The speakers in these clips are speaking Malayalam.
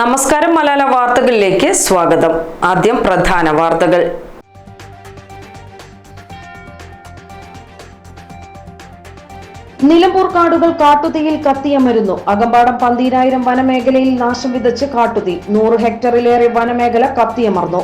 നമസ്കാരം മലയാള വാർത്തകളിലേക്ക് സ്വാഗതം. ആദ്യം പ്രധാന വാർത്തകൾ. നിലമ്പൂർ കാടുകൾ കാട്ടുതീയിൽ കത്തിയമരുന്നു അകമ്പാടം പന്തീരായിരം വനമേഖലയിൽ നാശം വിതച്ച് കാട്ടുതീ. നൂറ് ഹെക്ടറിലേറെ വനമേഖല കത്തിയമർന്നു.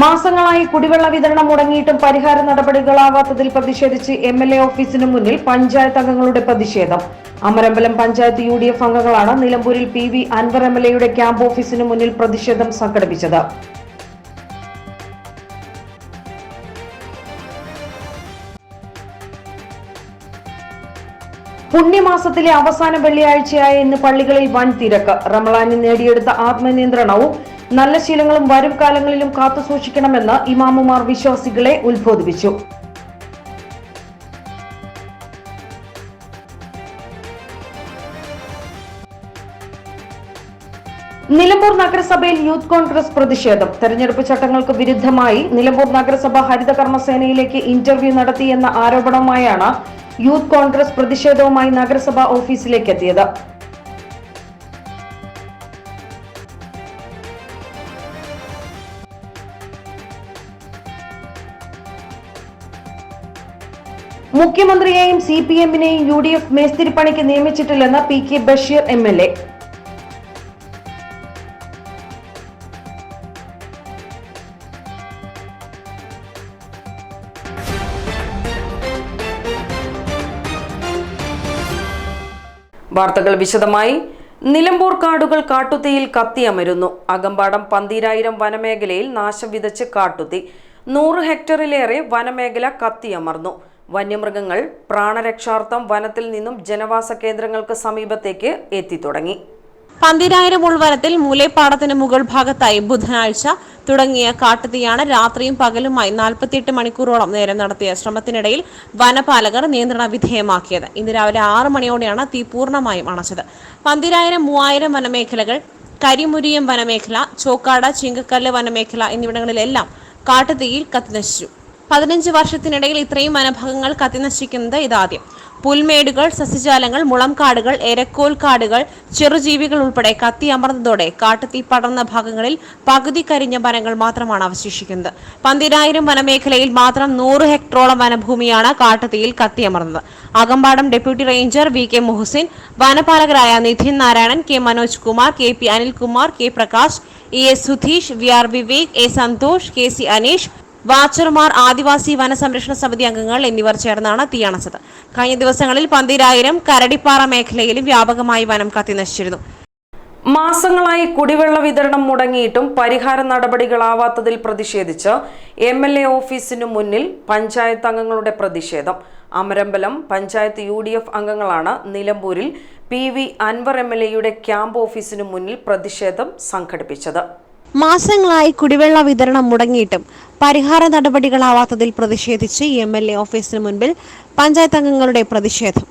മാസങ്ങളായി കുടിവെള്ള വിതരണം മുടങ്ങിയിട്ടും പരിഹാര നടപടികളാവാത്തതിൽ പ്രതിഷേധിച്ച് എം എൽ എ ഓഫീസിന് മുന്നിൽ പഞ്ചായത്ത് അംഗങ്ങളുടെ പ്രതിഷേധം. Amarambalam panchayat U D F അംഗങ്ങളാണ് നിലമ്പൂരിൽ P V Anvar M L എയുടെ ക്യാമ്പ് ഓഫീസിന് മുന്നിൽ പ്രതിഷേധം സംഘടിപ്പിച്ചത്. പുണ്യമാസത്തിലെ അവസാന വെള്ളിയാഴ്ചയായ ഇന്ന് പള്ളികളിൽ വൻ തിരക്ക്. റമളാനിൽ നേടിയെടുത്ത ആത്മനിയന്ത്രണവും നല്ല ശീലങ്ങളും വരും കാലങ്ങളിലും കാത്തുസൂക്ഷിക്കണമെന്ന് ഇമാമുമാർ വിശ്വാസികളെ ഉത്ബോധിപ്പിച്ചു. നിലമ്പൂർ നഗരസഭയിൽ യൂത്ത് കോൺഗ്രസ് പ്രതിഷേധം. തെരഞ്ഞെടുപ്പ് ചട്ടങ്ങൾക്ക് വിരുദ്ധമായി നിലമ്പൂർ നഗരസഭ ഹരിത കർമ്മസേനയിലേക്ക് ഇന്റർവ്യൂ നടത്തിയെന്ന ആരോപണവുമായാണ് യൂത്ത് കോൺഗ്രസ് പ്രതിഷേധവുമായി നഗരസഭ ഓഫീസിലേക്ക് എത്തിയത് മുഖ്യമന്ത്രിയെയും സി പി എമ്മിനെയും യു ഡി എഫ് മേസ്തിരിപ്പണിക്ക് നിയമിച്ചിട്ടില്ലെന്ന് P K Basheer M L A. വാർത്തകൾ വിശദമായി. നിലമ്പൂർ കാടുകൾ കാട്ടുതീയിൽ കത്തിയമരുന്നു. അകമ്പാടം പന്തീരായിരം വനമേഖലയിൽ നാശം വിതച്ച് കാട്ടുതീ. നൂറ് ഹെക്ടറിലേറെ വനമേഖല കത്തിയമർന്നു. വന്യമൃഗങ്ങൾ പ്രാണരക്ഷാർത്ഥം വനത്തിൽ നിന്നും ജനവാസ കേന്ദ്രങ്ങൾക്ക് സമീപത്തേക്ക് എത്തിത്തുടങ്ങി പന്തിരായിരം ഉൾവനത്തിൽ മൂലേപ്പാടത്തിന് മുകൾ ഭാഗത്തായി ബുധനാഴ്ച തുടങ്ങിയ കാട്ടുതീയാണ് രാത്രിയും പകലുമായി നാൽപ്പത്തിയെട്ട് മണിക്കൂറോളം നേരം നടത്തിയ ശ്രമത്തിനിടയിൽ വനപാലകർ നിയന്ത്രണ വിധേയമാക്കിയത്. ഇന്ന് രാവിലെ ആറ് മണിയോടെയാണ് തീ പൂർണമായും അണച്ചത്. പന്തിരായിരം മൂവായിരം വനമേഖലകൾ കരിമുരിയം വനമേഖല ചോക്കാട ചിങ്കക്കല്ല് വനമേഖല എന്നിവിടങ്ങളിലെല്ലാം കാട്ടുതീയിൽ കത്തിനശിച്ചു. പതിനഞ്ച് വർഷത്തിനിടയിൽ ഇത്രയും വനഭാഗങ്ങൾ കത്തിനശിക്കുന്നത് ഇതാദ്യം. പുൽമേടുകൾ സസ്യജാലങ്ങൾ മുളംകാടുകൾ എരക്കോൽ കാടുകൾ ചെറുജീവികൾ ഉൾപ്പെടെ കത്തി അമർന്നതോടെ കാട്ടുതീ പടർന്ന ഭാഗങ്ങളിൽ പകുതി കരിഞ്ഞ വനങ്ങൾ മാത്രമാണ് അവശേഷിക്കുന്നത്. പന്തിരായിരം വനമേഖലയിൽ മാത്രം നൂറ് ഹെക്ടറോളം വനഭൂമിയാണ് കാട്ടുതീയിൽ കത്തിയമർന്നത് Akampadam deputy ranger V K Muhasin വനപാലകരായ Nidhin Narayanan K Manoj Kumar K P Anilkumar K Prakash E S Sudheesh V R Vivek A Santhosh K C Aneesh വാച്ചർമാർ ആദിവാസി വനസംരക്ഷണ സമിതി അംഗങ്ങൾ എന്നിവർ ചേർന്നാണ് തീയണച്ചത്. കഴിഞ്ഞ ദിവസങ്ങളിൽ പന്തിരായിരം കരടിപ്പാറ മേഖലയിലും വ്യാപകമായി വനം കത്തിനശിച്ചിരുന്നു മാസങ്ങളായി കുടിവെള്ള വിതരണം മുടങ്ങിയിട്ടും പരിഹാര നടപടികളാവാത്തതിൽ പ്രതിഷേധിച്ച് എം എൽ എ ഓഫീസിനു മുന്നിൽ പഞ്ചായത്ത് അംഗങ്ങളുടെ പ്രതിഷേധം. Amarambalam panchayat U D F അംഗങ്ങളാണ് നിലമ്പൂരിൽ P V Anvar M L എയുടെ ക്യാമ്പ് ഓഫീസിനു മുന്നിൽ പ്രതിഷേധം സംഘടിപ്പിച്ചത്. മാസങ്ങളായി കുടിവെള്ള വിതരണം മുടങ്ങിയിട്ടും പരിഹാര നടപടികളാവാത്തതിൽ പ്രതിഷേധിച്ച് എം എൽ എ ഓഫീസിന് മുൻപിൽ പഞ്ചായത്ത് അംഗങ്ങളുടെ പ്രതിഷേധം.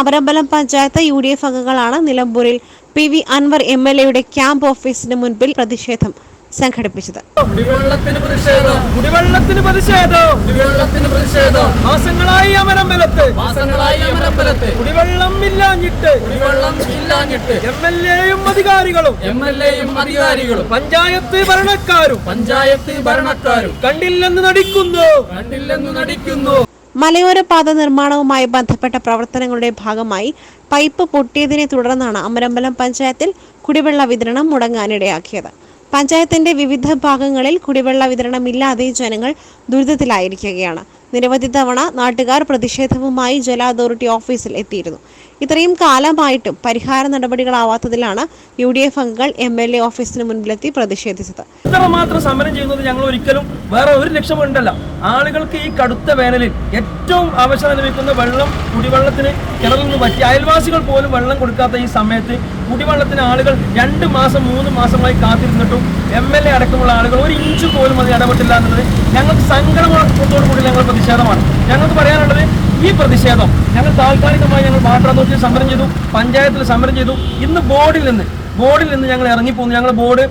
Amarambalam panchayat U D F അംഗങ്ങളാണ് നിലമ്പൂരിൽ P V Anvar M L എയുടെ ക്യാമ്പ് ഓഫീസിന് മുൻപിൽ പ്രതിഷേധം. സംഘടിപ്പിച്ചത്. കുടിവെള്ളത്തിന് പ്രതിഷേധം. കുടിവെള്ളത്തിന് പ്രതിഷേധം. കുടിവെള്ളത്തിന് പ്രതിഷേധം. മാസങ്ങളായി അമരമ്പലത്ത്. മാസങ്ങളായി അമരമ്പലത്ത്. കുടിവെള്ളം ഇല്ലാഞ്ഞിട്ട്. കുടിവെള്ളം ഇല്ലാഞ്ഞിട്ട്. എം എൽ എയും അധികാരികളും. എം എൽ എയും അധികാരികളും. പഞ്ചായത്ത് ഭരണക്കാരും. പഞ്ചായത്ത് ഭരണക്കാരും. കണ്ടില്ലെന്ന് നടിക്കുന്നു. കണ്ടില്ലെന്ന് നടിക്കുന്നു. മലയോര പാത നിർമ്മാണവുമായി ബന്ധപ്പെട്ട പ്രവർത്തനങ്ങളുടെ ഭാഗമായി പൈപ്പ് പൊട്ടിയതിനെ തുടർന്നാണ് അമരമ്പലം പഞ്ചായത്തിൽ കുടിവെള്ള വിതരണം മുടങ്ങാനിടയാക്കിയത്. പഞ്ചായത്തിന്റെ വിവിധ ഭാഗങ്ങളിൽ കുടിവെള്ള വിതരണമില്ലാതെ ജനങ്ങൾ ദുരിതത്തിലായിരിക്കുകയാണ്. നിരവധി തവണ നാട്ടുകാർ പ്രതിഷേധവുമായി ജല അതോറിറ്റി ഓഫീസിൽ എത്തിയിരുന്നു. ഇത്രയും കാലമായിട്ടും പരിഹാര നടപടികളാവാത്തതിലാണ് യു ഡി എഫ് അംഗങ്ങൾ എം എൽ എ ഓഫീസിന് മുൻപിലെത്തി പ്രതിഷേധിച്ചത്. ഇത്ര മാത്രം സമരം ചെയ്യുന്നത് ഞങ്ങൾ ഒരിക്കലും വേറെ ഒരു ലക്ഷ്യമുണ്ടല്ല ആളുകൾക്ക് ഈ കടുത്ത വേനലിൽ ഏറ്റവും ആവശ്യം അനുഭവിക്കുന്ന വെള്ളം കുടിവെള്ളത്തിന് കിണറിൽ നിന്ന് പറ്റി. അയൽവാസികൾ പോലും വെള്ളം കൊടുക്കാത്ത ഈ സമയത്ത് കുടിവെള്ളത്തിന് ആളുകൾ രണ്ട് മാസം മൂന്ന് മാസമായി കാത്തിരുന്നിട്ടും എം എൽ എ അടക്കമുള്ള ആളുകൾ ഒരു ഇഞ്ച് പോലും അത് ഇടപെട്ടില്ല എന്നുള്ളത് ഞങ്ങൾക്ക് സങ്കടത്തോടു കൂടി ഞങ്ങൾ പ്രതിഷേധമാണ്. ഞങ്ങൾക്ക് പറയാനുള്ളത് ഈ പ്രതിഷേധം ഞങ്ങൾ താൽക്കാലികമായി ഞങ്ങൾ വാട്ടർ അതോറിറ്റിയിൽ സമരം ചെയ്തു പഞ്ചായത്തിൽ സമരം ചെയ്തു. ഇന്ന് ബോർഡിൽ നിന്ന് ബോർഡിൽ നിന്ന് ഞങ്ങൾ ഇറങ്ങിപ്പോന്നു. ഞങ്ങൾ ബോർഡ്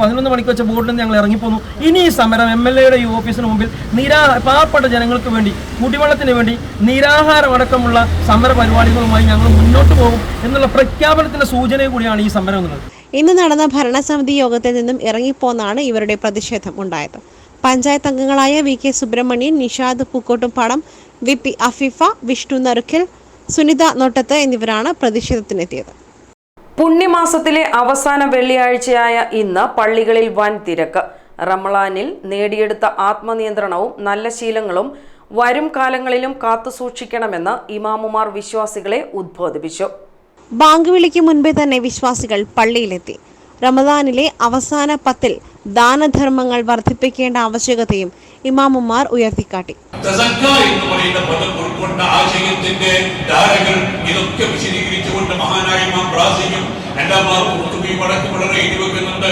പതിനൊന്ന് മണിക്ക് വെച്ച ബോർഡിൽ നിന്ന് ഞങ്ങൾ ഇറങ്ങിപ്പോന്നു. ഇനി ഈ സമരം എം എൽ എയുടെ ഈ ഓഫീസിന് മുമ്പിൽ നിരാ പാവപ്പെട്ട ജനങ്ങൾക്ക് വേണ്ടി കുടിവെള്ളത്തിന് വേണ്ടി നിരാഹാരമടക്കമുള്ള സമര പരിപാടികളുമായി ഞങ്ങൾ മുന്നോട്ട് പോകും എന്നുള്ള പ്രഖ്യാപനത്തിന്റെ സൂചന കൂടിയാണ് ഈ സമരം എന്നുള്ളത്. ഇന്ന് നടന്ന ഭരണസമിതി യോഗത്തിൽ നിന്നും ഇറങ്ങിപ്പോന്നാണ് ഇവരുടെ പ്രതിഷേധം ഉണ്ടായത്. പഞ്ചായത്ത് അംഗങ്ങളായ V K Subramanian Nishad Pookkottumpadam V P Afifa Vishnu Narukkal Sunitha Nottath എന്നിവരാണ് പ്രതിഷേധത്തിനെത്തിയത്. പുണ്യമാസത്തിലെ അവസാന വെള്ളിയാഴ്ചയായ ഇന്ന് പള്ളികളിൽ വൻ തിരക്ക്. റമളാനിൽ നേടിയെടുത്ത ആത്മനിയന്ത്രണവും നല്ല ശീലങ്ങളും വരും കാലങ്ങളിലും കാത്തുസൂക്ഷിക്കണമെന്ന് ഇമാമുമാർ വിശ്വാസികളെ ഉദ്ബോധിപ്പിച്ചു. ബാങ്ക് വിളിക്ക് മുൻപേ തന്നെ വിശ്വാസികൾ പള്ളിയിലെത്തി. റമദാനിലെ അവസാന പത്തിൽ ദാനധർമ്മങ്ങൾ വർദ്ധിപ്പിക്കേണ്ട ആവശ്യകതയും ഇമാമുമാർ ഉയർത്തിക്കാട്ടി. എന്ന് പറയുന്ന പദം ഉൾക്കൊണ്ട ആശയത്തിന്റെ ധാരകൾ ഇതൊക്കെ വിശദീകരിച്ചുകൊണ്ട് മഹാനായ ഇമാം ബ്രാസിയും രണ്ടാമാർ കുർത്തുബിയും അടക്കം വളരെ എഴുതി വെക്കുന്നുണ്ട്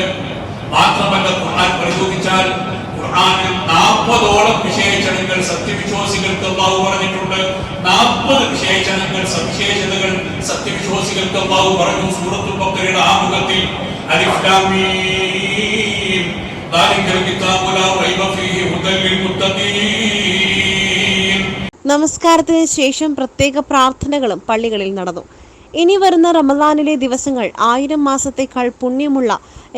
മാത്രമല്ല ഖുർആൻ പരിശോധിച്ചാൽ ഖുർആനിൽ നാൽപ്പതോളം വിശേഷണങ്ങൾ സത്യവിശ്വാസികൾക്ക് അള്ളാഹു പറഞ്ഞിട്ടുണ്ട് നാൽപ്പത് വിശേഷണങ്ങൾ സവിശേഷതകൾ സത്യവിശ്വാസികൾക്ക് അള്ളാഹു പറഞ്ഞു സൂറത്തുൽ ബക്കറയുടെ ആമുഖത്തിൽ അലിഫ് ലാം മീം ذلك الكتاب لا ريب فيه هدى للمتقين നമസ്കാരത്തിന് ശേഷം പ്രത്യേക പ്രാർത്ഥനകളും പള്ളികളിൽ നടന്നു ഇനി വരുന്ന റമദാനിലെ ദിവസങ്ങൾ ആയിരം മാസത്തേക്കാൾ പുണ്യമുള്ള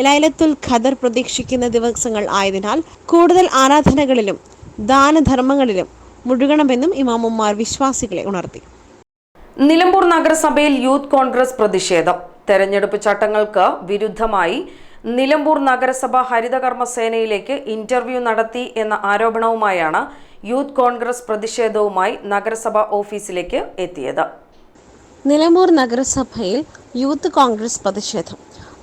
ലൈലത്തുൽ ഖദർ പ്രതീക്ഷിക്കുന്ന ദിവസങ്ങൾ ആയതിനാൽ കൂടുതൽ ആരാധനകളിലും ദാനധർമ്മങ്ങളിലും മുഴുകണമെന്നും ഇമാമുമാർ വിശ്വാസികളെ ഉണർത്തി. നിലമ്പൂർ നഗരസഭയിൽ യൂത്ത് കോൺഗ്രസ് പ്രതിഷേധം. തെരഞ്ഞെടുപ്പ് ചട്ടങ്ങൾക്ക് വിരുദ്ധമായി നിലമ്പൂർ നഗരസഭ ഹരിതകർമ്മ സേനയിലേക്ക് ഇന്റർവ്യൂ നടത്തി എന്ന ആരോപണവുമായാണ് യൂത്ത് കോൺഗ്രസ് പ്രതിഷേധവുമായി നഗരസഭ ഓഫീസിലേക്ക് എത്തിയത്. നിലമ്പൂർ നഗരസഭയിൽ യൂത്ത് കോൺഗ്രസ് പ്രതിഷേധം.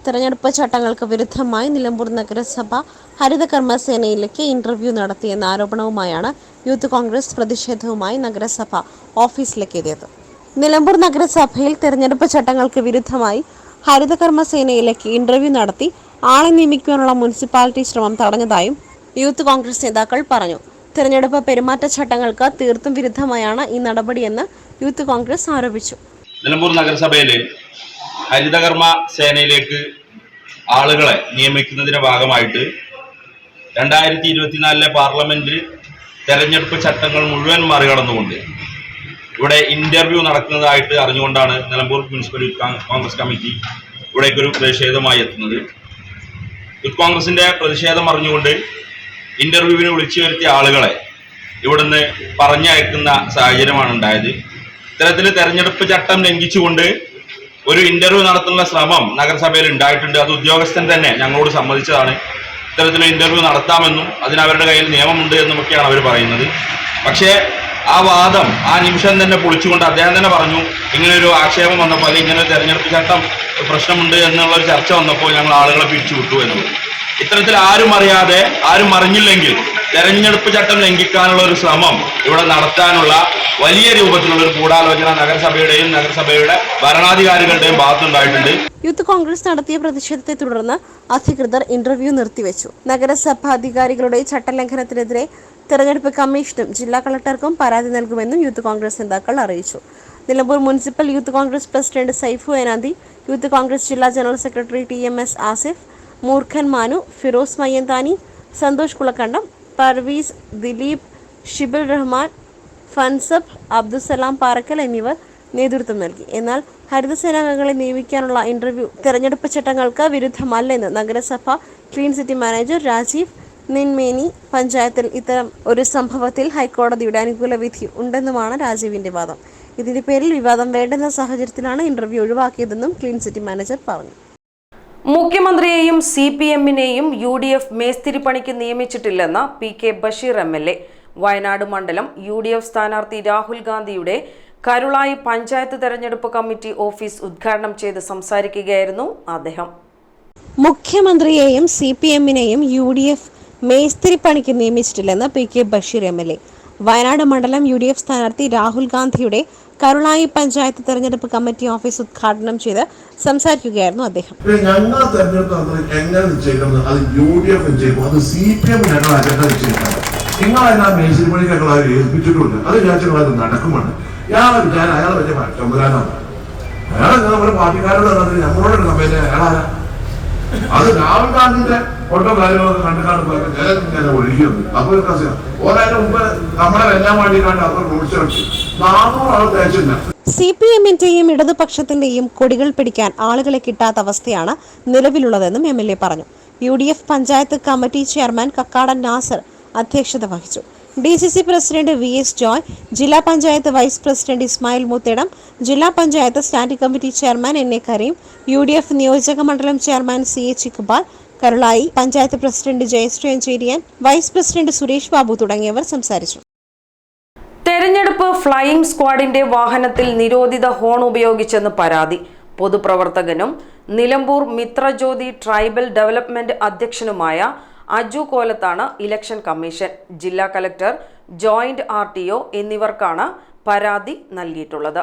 തെരഞ്ഞെടുപ്പ് ചട്ടങ്ങൾക്ക് വിരുദ്ധമായി നിലമ്പൂർ നഗരസഭ ഹരിതകർമ്മ സേനയിലേക്ക് ഇന്റർവ്യൂ നടത്തിയെന്ന ആരോപണവുമായാണ് യൂത്ത് കോൺഗ്രസ് പ്രതിഷേധവുമായി നഗരസഭ ഓഫീസിലേക്ക് എത്തിയത്. നിലമ്പൂർ നഗരസഭയിൽ തെരഞ്ഞെടുപ്പ് ചട്ടങ്ങൾക്ക് വിരുദ്ധമായി ഹരിതകർമ്മ സേനയിലേക്ക് ഇന്റർവ്യൂ നടത്തി ആളെ നിയമിക്കുവാനുള്ള മുനിസിപ്പാലിറ്റി ശ്രമം തടഞ്ഞതായും യൂത്ത് കോൺഗ്രസ് നേതാക്കൾ പറഞ്ഞു. തെരഞ്ഞെടുപ്പ് പെരുമാറ്റച്ചട്ടങ്ങൾക്ക് തീർത്തും വിരുദ്ധമായാണ് ഈ നടപടിയെന്ന് യൂത്ത് കോൺഗ്രസ് ആരോപിച്ചു. നിലമ്പൂർ നഗരസഭയിലെ ഹരിതകർമ്മ സേനയിലേക്ക് ആളുകളെ നിയമിക്കുന്നതിന്റെ ഭാഗമായിട്ട് രണ്ടായിരത്തി ഇരുപത്തിനാലിലെ പാർലമെന്റ് തെരഞ്ഞെടുപ്പ് ചട്ടങ്ങൾ മുഴുവൻ മറികടന്നുകൊണ്ട് ഇവിടെ ഇന്റർവ്യൂ നടക്കുന്നതായിട്ട് അറിഞ്ഞുകൊണ്ടാണ് നിലമ്പൂർ മുനിസിപ്പൽ കോൺഗ്രസ് കമ്മിറ്റി ഇവിടേക്കൊരു പ്രതിഷേധമായി എത്തുന്നത്. യൂത്ത് കോൺഗ്രസിന്റെ പ്രതിഷേധം അറിഞ്ഞുകൊണ്ട് ഇന്റർവ്യൂവിന് വിളിച്ചു വരുത്തിയ ആളുകളെ ഇവിടുന്ന് പറഞ്ഞയക്കുന്ന സാഹചര്യമാണ് ഉണ്ടായത്. ഇത്തരത്തിൽ തെരഞ്ഞെടുപ്പ് ചട്ടം ലംഘിച്ചുകൊണ്ട് ഒരു ഇന്റർവ്യൂ നടത്തുന്ന ശ്രമം നഗരസഭയിൽ ഉണ്ടായിട്ടുണ്ട്. അത് ഉദ്യോഗസ്ഥൻ തന്നെ ഞങ്ങളോട് സമ്മതിച്ചതാണ്. ഇത്തരത്തിൽ ഇന്റർവ്യൂ നടത്താമെന്നും അതിന് അവരുടെ കയ്യിൽ നിയമമുണ്ട് എന്നുമൊക്കെയാണ് അവർ പറയുന്നത്. പക്ഷേ ആ വാദം ആ നിമിഷം തന്നെ പൊളിച്ചുകൊണ്ട് അദ്ദേഹം തന്നെ പറഞ്ഞു ഇങ്ങനൊരു ആക്ഷേപം വന്നപ്പോൾ അല്ലെങ്കിൽ ഇങ്ങനെ ഒരു തെരഞ്ഞെടുപ്പ് ചട്ടം പ്രശ്നമുണ്ട് എന്നുള്ള ഒരു ചർച്ച വന്നപ്പോൾ ഞങ്ങൾ ആളുകളെ പിരിച്ചുവിട്ടു എന്നുള്ളത് ഇത്തരത്തിൽ ആരും അറിയാതെ ആരും അറിഞ്ഞില്ലെങ്കിൽ തെരഞ്ഞെടുപ്പ് ചട്ടം ലംഘിക്കാനുള്ള ഒരു ശ്രമം ഇവിടെ നടത്താനുള്ള വലിയ രൂപത്തിലുള്ള ഒരു ഗൂഢാലോചന നഗരസഭയുടെയും നഗരസഭയുടെ ഭരണാധികാരികളുടെയും ഭാഗത്തുണ്ടായിട്ടുണ്ട് യൂത്ത് കോൺഗ്രസ് നടത്തിയ പ്രതിഷേധത്തെ തുടർന്ന് അധികൃതർ ഇന്റർവ്യൂ നിർത്തിവെച്ചു. നഗരസഭാ അധികാരികളുടെ ചട്ടലംഘനത്തിനെതിരെ തെരഞ്ഞെടുപ്പ് കമ്മീഷനും ജില്ലാ കളക്ടർക്കും പരാതി നൽകുമെന്നും യൂത്ത് കോൺഗ്രസ് നേതാക്കൾ അറിയിച്ചു. Nilambur municipal youth Congress president Saifu Enanthi youth Congress ജില്ലാ general secretary T M S Asif Moorkhan Manu Firoz Mayyanthani Santhosh Kulakkandam Parvez Dileep Shibil Rahman ഫൻസബ് Abdussalam Parakkal എന്നിവർ നേതൃത്വം നൽകി. എന്നാൽ ഹരിതസേനാംഗങ്ങളെ നിയമിക്കാനുള്ള ഇന്റർവ്യൂ തെരഞ്ഞെടുപ്പ് ചട്ടങ്ങൾക്ക് വിരുദ്ധമല്ലെന്ന് നഗരസഭ clean city manager Rajeev Ninmeni പഞ്ചായത്തിൽ ഇത്തരം ഒരു സംഭവത്തിൽ ഹൈക്കോടതിയുടെ അനുകൂല വിധി ഉണ്ടെന്നുമാണ് രാജീവിന്റെ വാദം. ഇതിന്റെ പേരിൽ വിവാദം വേണ്ടെന്ന സാഹചര്യത്തിലാണ് ഇന്റർവ്യൂ ഒഴിവാക്കിയതെന്നും ക്ലീൻ സിറ്റി മാനേജർ പറഞ്ഞു. മുഖ്യമന്ത്രിയെയും സി പി എമ്മിനെയും യു ഡി എഫ് മേസ്തിരി പണിക്ക് നിയമിച്ചിട്ടില്ലെന്ന് P K Basheer M L A. Wayanad മണ്ഡലം യു ഡി എഫ് സ്ഥാനാർത്ഥി രാഹുൽ ഗാന്ധിയുടെ കരുളായി പഞ്ചായത്ത് തെരഞ്ഞെടുപ്പ് കമ്മിറ്റി ഓഫീസ് ഉദ്ഘാടനം ചെയ്ത് സംസാരിക്കുകയായിരുന്നു അദ്ദേഹം. മുഖ്യമന്ത്രിയെയും സി പി എമ്മിനെയും യു ഡി എഫ് മേസ്തിരി പണിക്ക് നിയമിച്ചിട്ടില്ലെന്ന് P K Basheer M L A. Wayanad മണ്ഡലം യു ഡി എഫ് സ്ഥാനാർത്ഥി രാഹുൽ ഗാന്ധിയുടെ കരുളായി പഞ്ചായത്ത് തെരഞ്ഞെടുപ്പ് കമ്മിറ്റി ഓഫീസ് ഉദ്ഘാടനം ചെയ്ത് സംസാരിക്കുകയായിരുന്നു അദ്ദേഹം. ഞങ്ങൾ തെരഞ്ഞെടുപ്പ് എങ്ങനെ അത് അത് അത് നമ്മുടെ അത് രാഹുൽ ഗാന്ധിന്റെ കാര്യങ്ങളൊക്കെ കണ്ടു കണ്ടു പോയി ജലം ഇങ്ങനെ ഒഴുകിയത് അപ്പോൾ ഓരോ മുമ്പ് നമ്മളെ വെല്ലാൻ വേണ്ടി കണ്ട് അവർ വിളിച്ചിറക്കി നാനൂറ് ആൾ തേച്ചില്ല. സി പി എമ്മിന്റെയും ഇടതുപക്ഷത്തിന്റെയും കൊടികൾ പിടിക്കാൻ ആളുകളെ കിട്ടാത്ത അവസ്ഥയാണ് നിലവിലുള്ളതെന്നും എം എൽ എ പറഞ്ഞു. U D F panchayat committee chairman Kakkadan Nasar അധ്യക്ഷത വഹിച്ചു. D C C president V S Joy ജില്ലാ പഞ്ചായത്ത് വൈസ് പ്രസിഡന്റ് ഇസ്മായിൽ മുത്തേടം ജില്ലാ panchayat standing committee chairman N A Kareem U D F നിയോജക മണ്ഡലം chairman C H Iqbal Karulai. Panchayat president Jayasree Ancheriyan vice president Suresh Babu തുടങ്ങിയവർ സംസാരിച്ചു. തെരഞ്ഞെടുപ്പ് ഫ്ലൈയിംഗ് സ്ക്വാഡിന്റെ വാഹനത്തിൽ നിരോധിത ഹോൺ ഉപയോഗിച്ചെന്ന് പരാതി. പൊതുപ്രവർത്തകനും നിലമ്പൂർ മിത്രജ്യോതി ട്രൈബൽ ഡെവലപ്മെന്റ് അധ്യക്ഷനുമായ അജു കോലത്താണ് ഇലക്ഷൻ കമ്മീഷൻ. ജില്ലാ കലക്ടർ ജോയിന്റ് ആർ എന്നിവർക്കാണ് പരാതി നൽകിയിട്ടുള്ളത്.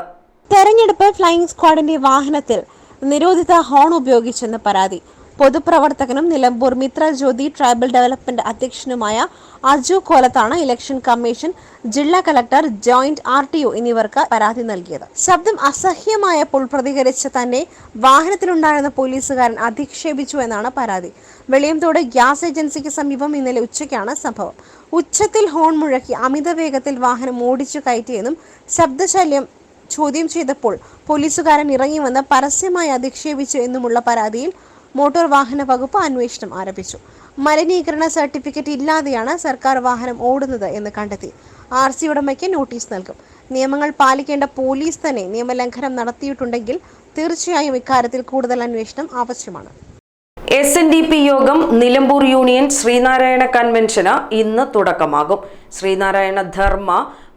തെരഞ്ഞെടുപ്പ് ഫ്ലൈയിംഗ് സ്ക്വാഡിന്റെ വാഹനത്തിൽ നിരോധിത ഹോൺ ഉപയോഗിച്ചെന്ന് പരാതി. പൊതുപ്രവർത്തകനും നിലമ്പൂർ മിത്ര ജ്യോതി ട്രൈബൽ ഡെവലപ്മെന്റ് അധ്യക്ഷനുമായ അജു കോലത്താണ് ഇലക്ഷൻ കമ്മീഷൻ ജില്ലാ collector joint R T O എന്നിവർക്ക് പരാതി നൽകിയത്. ശബ്ദം അസഹ്യമായപ്പോൾ പ്രതികരിച്ച തന്നെ വാഹനത്തിലുണ്ടായിരുന്ന പോലീസുകാരൻ അധിക്ഷേപിച്ചു എന്നാണ് പരാതി. വെളിയംതോട് ഗ്യാസ് ഏജൻസിക്ക് സമീപം ഇന്നലെ ഉച്ചയ്ക്കാണ് സംഭവം. ഉച്ചത്തിൽ ഹോൺ മുഴക്കി അമിത വേഗത്തിൽ വാഹനം ഓടിച്ചു കയറ്റിയെന്നും ശബ്ദശല്യം ചോദ്യം ചെയ്തപ്പോൾ പോലീസുകാരൻ ഇറങ്ങി വന്ന് പരസ്യമായി അധിക്ഷേപിച്ചു എന്നുമുള്ള പരാതിയിൽ മോട്ടോർ വാഹന വകുപ്പ് അന്വേഷണം ആരംഭിച്ചു. മലിനീകരണ സർട്ടിഫിക്കറ്റ് ഇല്ലാതെയാണ് സർക്കാർ വാഹനം ഓടുന്നത് എന്ന് കണ്ടെത്തി. ആർ സി ഉടമയ്ക്ക് നോട്ടീസ് നൽകും. നിയമങ്ങൾ പാലിക്കേണ്ട പോലീസ് തന്നെ നിയമലംഘനം നടത്തിയിട്ടുണ്ടെങ്കിൽ തീർച്ചയായും ഇക്കാര്യത്തിൽ കൂടുതൽ അന്വേഷണം ആവശ്യമാണ്. എസ് എൻ ഡി പി യോഗം നിലമ്പൂർ യൂണിയൻ ശ്രീനാരായണ കൺവെൻഷന് ഇന്ന് തുടക്കമാകും. ശ്രീനാരായണ ധർമ്മ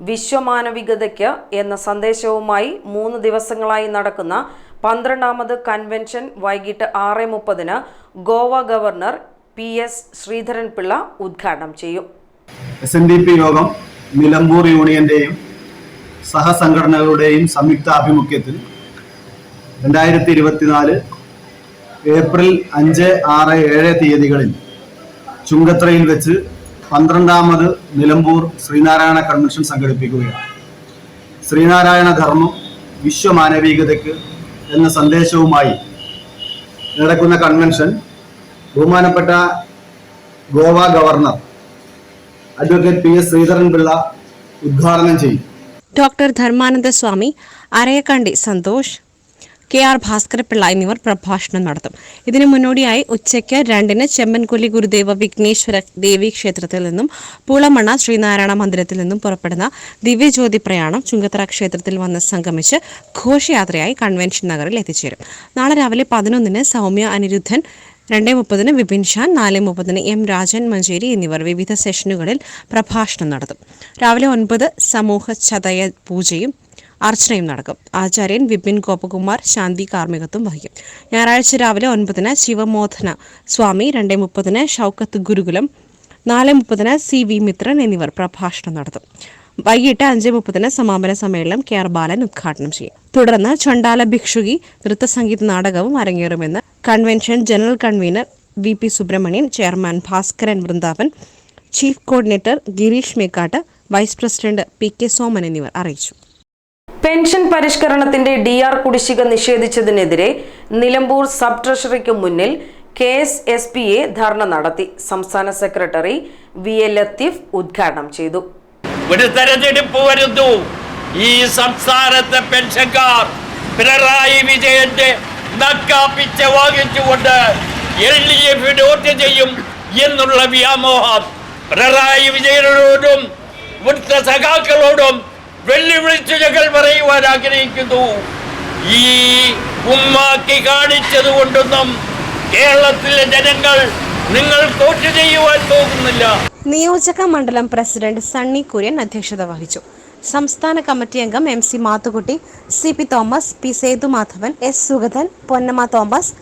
വിശ്വമാനവികതയ്ക്ക് എന്ന സന്ദേശവുമായി മൂന്ന് ദിവസങ്ങളായി നടക്കുന്ന പന്ത്രണ്ടാമത് കൺവെൻഷൻ വൈകിട്ട് ആറ് മുപ്പതിന് Goa governor P S Sreedharan Pillai ഉദ്ഘാടനം ചെയ്യും. എസ് എൻ ഡി പി യോഗം നിലമ്പൂർ യൂണിയന്റെയും സഹസംഘടനകളുടെയും സംയുക്ത ആഭിമുഖ്യത്തിൽ രണ്ടായിരത്തി ഇരുപത്തിനാല് ഏപ്രിൽ അഞ്ച് ആറ് ഏഴ് തീയതികളിൽ ചുങ്കത്രയിൽ വെച്ച് പന്ത്രണ്ടാമത് നിലമ്പൂർ ശ്രീനാരായണ കൺവെൻഷൻ സംഘടിപ്പിക്കുകയാണ്. ശ്രീനാരായണ ധർമ്മം വിശ്വമാനവികതയ്ക്ക് എന്ന സന്ദേശവുമായി നടക്കുന്ന കൺവെൻഷൻ ബഹുമാനപ്പെട്ട Goa governor advocate P S Sreedharan Pillai ഉദ്ഘാടനം ചെയ്യും. Doctor Dharmananda Swami Arayakkandi Santhosh K R Bhaskarapillai എന്നിവർ പ്രഭാഷണം നടത്തും. ഇതിനു മുന്നോടിയായി ഉച്ചയ്ക്ക് രണ്ടിന് ചെമ്മൻകൊല്ലി ഗുരുദേവ വിഘ്നേശ്വര ദേവി ക്ഷേത്രത്തിൽ നിന്നും പൂളമണ്ണ ശ്രീനാരായണ മന്ദിരത്തിൽ നിന്നും പുറപ്പെടുന്ന ദിവ്യജ്യോതി പ്രയാണം ചുങ്കത്തറ ക്ഷേത്രത്തിൽ വന്ന് സംഗമിച്ച് ഘോഷയാത്രയായി കൺവെൻഷൻ നഗറിൽ എത്തിച്ചേരും. നാളെ രാവിലെ പതിനൊന്നിന് സൗമ്യ അനിരുദ്ധൻ രണ്ട് മുപ്പതിന് വിപിൻ ഷാൻ നാല് മുപ്പതിന് എം രാജൻ മഞ്ചേരി എന്നിവർ വിവിധ സെഷനുകളിൽ പ്രഭാഷണം നടത്തും. രാവിലെ ഒൻപത് സമൂഹ ചതയ പൂജയും അർച്ചനയും നടക്കും. ആചാര്യൻ വിപിൻ ഗോപകുമാർ ശാന്തി കാർമ്മികത്വം വഹിക്കും. ഞായറാഴ്ച രാവിലെ ഒൻപതിന് ശിവമോധന സ്വാമി രണ്ടേ മുപ്പതിന് ഷൗക്കത്ത് ഗുരുകുലം നാല് മുപ്പതിന് സി വി മിത്രൻ എന്നിവർ പ്രഭാഷണം നടത്തും. വൈകിട്ട് അഞ്ച് മുപ്പതിന് സമാപന സമ്മേളനം കെ ആർ ബാലൻ ഉദ്ഘാടനം ചെയ്യും. തുടർന്ന് ചണ്ടാല ഭിക്ഷുകി നൃത്തസംഗീത നാടകവും അരങ്ങേറുമെന്ന് convention general convener V P Subramanian chairman Bhaskaran Vrindavan chief coordinator Gireesh Mekkat vice president P K Soman എന്നിവർ അറിയിച്ചു. പെൻഷൻ പരിഷ്കരണത്തിന്റെ ഡി ആർ കുടിശ്ശിക നിഷേധിച്ചതിനെതിരെ നിലമ്പൂർ സബ് ട്രഷറിക്ക് മുന്നിൽ K S S P A dharna നടത്തി. സംസ്ഥാന സെക്രട്ടറി വി എ ലത്തീഫ് ഉദ്ഘാടനം ചെയ്തു. ഒരു തെരഞ്ഞെടുപ്പ് വരുന്നു ഈ സംസ്ഥാനത്തെ പെൻഷൻകാർ പിണറായി വിജയന്റെ നക്കാപ്പിച്ച വാങ്ങിച്ചുകൊണ്ട് എൽ ഡി എഫ് വോട്ട് ചെയ്യും എന്നുള്ള വ്യാമോഹം പിണറായി വിജയനോടും ഇവിടുത്തെ സഖാക്കളോടും വെല്ലുവിളിച്ചു ഞങ്ങൾ പറയുവാൻ ആഗ്രഹിക്കുന്നു. ഈ ഉമ്മാക്കി കാണിച്ചത് കൊണ്ടൊന്നും കേരളത്തിലെ ജനങ്ങൾ നിങ്ങൾ തോറ്റു ചെയ്യുവാൻ പോകുന്നില്ല. നിയോജക മണ്ഡലം പ്രസിഡന്റ് സണ്ണി കുര്യൻ അധ്യക്ഷത വഹിച്ചു. സംസ്ഥാന കമ്മിറ്റി അംഗം M C Mathukutty C P Thomas P Sethu Madhavan S Sugathan Ponnamma Thomas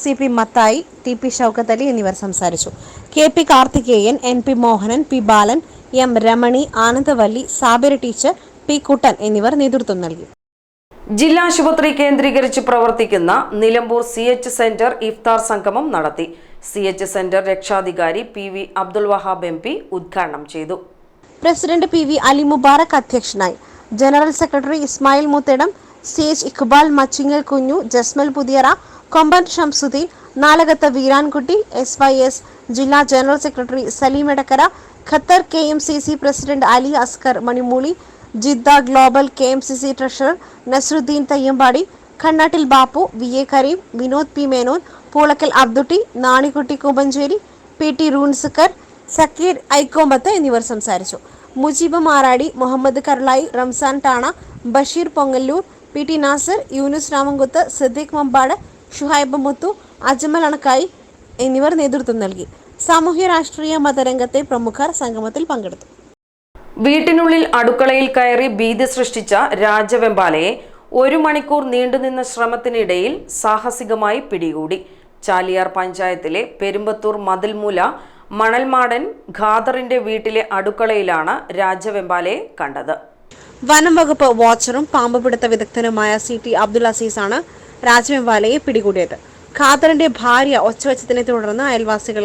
C P Mathai T P Shoukath Ali എന്നിവർ സംസാരിച്ചു. K P Karthikeyan N P Mohanan P Balan M Ramani Anandavalli Sabira teacher P Kuttan എന്നിവർ നേതൃത്വം നൽകി. ജില്ലാ ആശുപത്രി കേന്ദ്രീകരിച്ച് പ്രവർത്തിക്കുന്ന നിലമ്പൂർ സി എച്ച് സെന്റർ ഇഫ്താർ സംഗമം നടത്തി. സി എച്ച് സെന്റർ രക്ഷാധികാരി P V Abdul Wahab M P ഉദ്ഘാടനം ചെയ്തു. President P V Ali Mubarak അധ്യക്ഷനായി. General secretary Ismail Muthedam C H Iqbal Machingal Kunju Jasmal Puthiyara Komban Shamsuddin Nalakath Veerankutty S Y S ജില്ലാ general secretary Salim Edakkara Qatar K M C C president Ali Askar Manimooli Jeddah global K M C C treasurer Nasruddin Thayyampadi Kannattil Bappu V A Kareem Vinod P Menon Poolakkal Abdutty Nanikutty Kumbancheri P T റൂൺസുക്കർ Zakir Aikkombath എന്നിവർ സംസാരിച്ചു. മുജീബ് മാറാടി മുഹമ്മദ് കർളായി റംസാൻ ടാണ ബഷീർ പൊങ്ങല്ലൂർ പി ടി നാസർ യൂനുസ് രാമൻകുത്ത് സിദ്ദീഖ് മമ്പാട് ഷുഹൈബ് മുത്തു അജ്മൽ അണക്കായി എന്നിവർ നേതൃത്വം നൽകി. സാമൂഹ്യ രാഷ്ട്രീയ മതരംഗത്തെ പ്രമുഖർ സംഗമത്തിൽ പങ്കെടുത്തു. വീട്ടിനുള്ളിൽ അടുക്കളയിൽ കയറി ഭീതി സൃഷ്ടിച്ച രാജവെമ്പാലയെ ഒരു മണിക്കൂർ നീണ്ടുനിന്ന ശ്രമത്തിനിടയിൽ സാഹസികമായി പിടികൂടി. ചാലിയാർ പഞ്ചായത്തിലെ പെരുമ്പത്തൂർ മതിൽമൂല മണൽമാടൻ ഖാദറിന്റെ വീട്ടിലെ അടുക്കളയിലാണ് രാജവെമ്പാലയെ കണ്ടത്. വനം വകുപ്പ് വാച്ചറും പാമ്പുപിടുത്ത വിദഗ്ധനുമായ സി ടി അബ്ദുൽ അസീസാണ് രാജവെമ്പാലയെ പിടികൂടിയത്. ഖാദറിന്റെ ഭാര്യ ഒച്ചവെച്ചതിനെ തുടർന്ന് അയൽവാസികൾ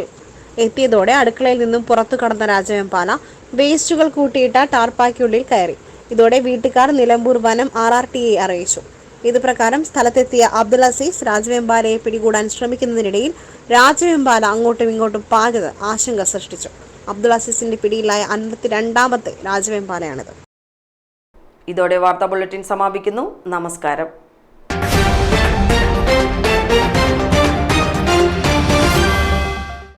എത്തിയതോടെ അടുക്കളയിൽ നിന്നും പുറത്തു കടന്ന രാജവെമ്പാല വേസ്റ്റുകൾ കൂട്ടിയിട്ട ടാർപ്പാക്കിയുള്ളിൽ കയറി. ഇതോടെ വീട്ടുകാർ നിലമ്പൂർ വനം ആർ ആർ ടി അറിയിച്ചു. ഇത് പ്രകാരം സ്ഥലത്തെത്തിയ അബ്ദുൽ അസീസ് രാജവെമ്പാലയെ പിടികൂടാൻ ശ്രമിക്കുന്നതിനിടയിൽ രാജവെമ്പാല അങ്ങോട്ടും ഇങ്ങോട്ടും പാഞ്ഞത് ആശങ്ക സൃഷ്ടിച്ചു. അബ്ദുൾ അസീസിന്റെ പിടിയിലായ അൻപത്തിരണ്ടാമത്തെ രാജവെമ്പാലയാണിത്. ഇതോടെ വാർത്താ ബുള്ളറ്റിൻ സമാപിക്കുന്നു. നമസ്കാരം.